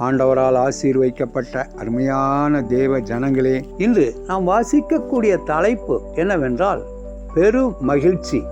ஆண்டவரால் ஆசீர்வைக்கப்பட்ட அருமையான தேவ ஜனங்களே இன்று நாம் வாசிக்கக்கூடிய தலைப்பு என்னவென்றால் பெரும் மகிழ்ச்சி.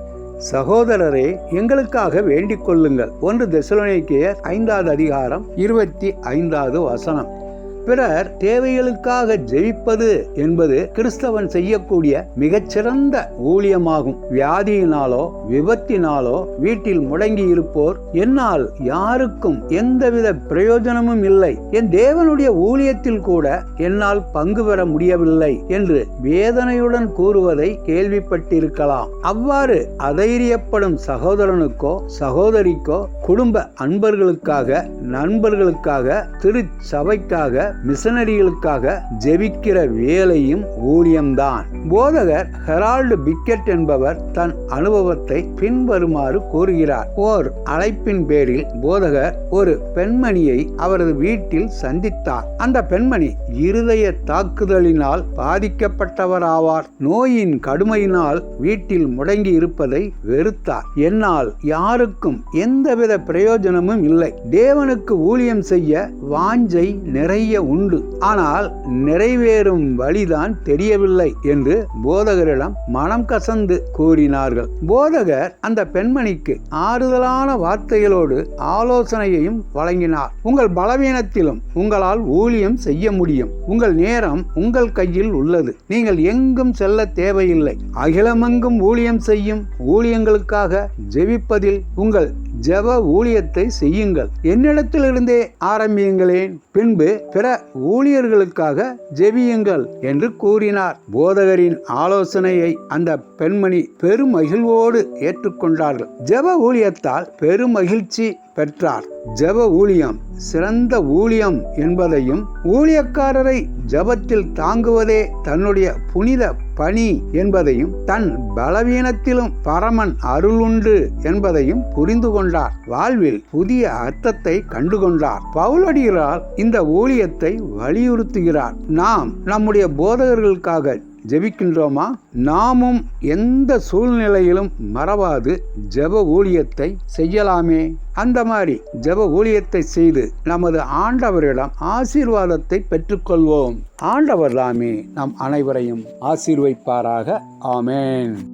சகோதரரே எங்களுக்காக வேண்டிக் கொள்ளுங்கள். ஒன்று தெசலோனிக்கேயர் ஐந்தாவது அதிகாரம் இருபத்தி ஐந்தாவது வசனம். பிறர் தேவைகளுக்காக ஜெயிப்பது என்பது கிறிஸ்தவன் செய்யக்கூடிய மிகச்சிறந்த ஊழியமாகும். வியாதியினாலோ விபத்தினாலோ வீட்டில் முடங்கி இருப்போர் என்னால் யாருக்கும் எந்தவித பிரயோஜனமும் இல்லை. என் தேவனுடைய ஊழியத்தில் கூட என்னால் பங்கு பெற முடியவில்லை என்று வேதனையுடன் கூறுவதை கேள்விப்பட்டிருக்கலாம். அவ்வாறு அதைரியப்படும் சகோதரனுக்கோ சகோதரிக்கோ குடும்ப அன்பர்களுக்காக நண்பர்களுக்காக திருச்சபைக்காக மிஷனரிகளுக்காக ஜெபிக்கிற வேலையும் ஊழியம்தான். போதகர் ஹெரால்டு பிக்கெட் என்பவர் தன் அனுபவத்தை பின்வருமாறு கூறுகிறார். ஓர் அழைப்பின் பேரில் போதகர் ஒரு பெண்மணியை அவரது வீட்டில் சந்தித்தார். அந்த பெண்மணி இருதய தாக்குதலினால் பாதிக்கப்பட்டவராவார். நோயின் கடுமையினால் வீட்டில் முடங்கி இருப்பதை வெறுத்தார். என்னால் யாருக்கும் எந்தவித பிரயோஜனமும் இல்லை. தேவனுக்கு ஊழியம் செய்ய வாஞ்சை நிறைய உண்டு. ஆனால் நிறைவேறும் வழிதான் தெரியவில்லை என்று போதகரிடம் மனம் கசந்து கூறினார்கள். போதகர் அந்த பெண்மணிக்கு ஆறுதலான வார்த்தைகளோடு ஆலோசனையையும் வழங்கினார். உங்கள் பலவீனத்திலும் உங்களால் ஊழியம் செய்ய முடியும். உங்கள் நேரம் உங்கள் கையில் உள்ளது. நீங்கள் எங்கும் செல்ல தேவையில்லை. அகிலமெங்கும் ஊழியம் செய்யும் ஊழியங்களுக்காக ஜெபிப்பதில் உங்கள் ஜெப ஊழியத்தை செய்யுங்கள். என்னிடத்திலிருந்தே ஆரம்பியுங்களேன். பின்பு பிற ஊழியர்களுக்காக ஜெபியுங்கள் என்று கூறினார். போதகரின் ஆலோசனையை அந்த பெண்மணி பெருமகிழ்வோடு ஏற்றுக்கொண்டார்கள். ஜெப ஊழியத்தால் பெருமகிழ்ச்சி பெற்றார். ஜெப ஊழியம் சிறந்த ஊழியம் என்பதையும் ஊழியக்காரரை ஜபத்தில் தாங்குவதே தன்னுடைய புனித பணி என்பதையும் தன் பலவீனத்திலும் பரமன் அருளுண்டு என்பதையும் புரிந்து கொண்டார். வாழ்வில் புதிய அர்த்தத்தை கண்டுகொண்டார். பவுலடிகளால் இந்த ஊழியத்தை வலியுறுத்துகிறார். நாம் நம்முடைய போதகர்களுக்காக ஜெபிக்கின்றோமா? நாமும் எந்த சூழ்நிலையிலும் மறவாது ஜெப ஊழியத்தை செய்யலாமே. அந்த மாதிரி ஜெப ஊழியத்தை செய்து நமது ஆண்டவரிடம் ஆசீர்வாதத்தை பெற்றுக்கொள்வோம். ஆண்டவர் தாமே நம் அனைவரையும் ஆசீர்வைப்பாராக. ஆமேன்.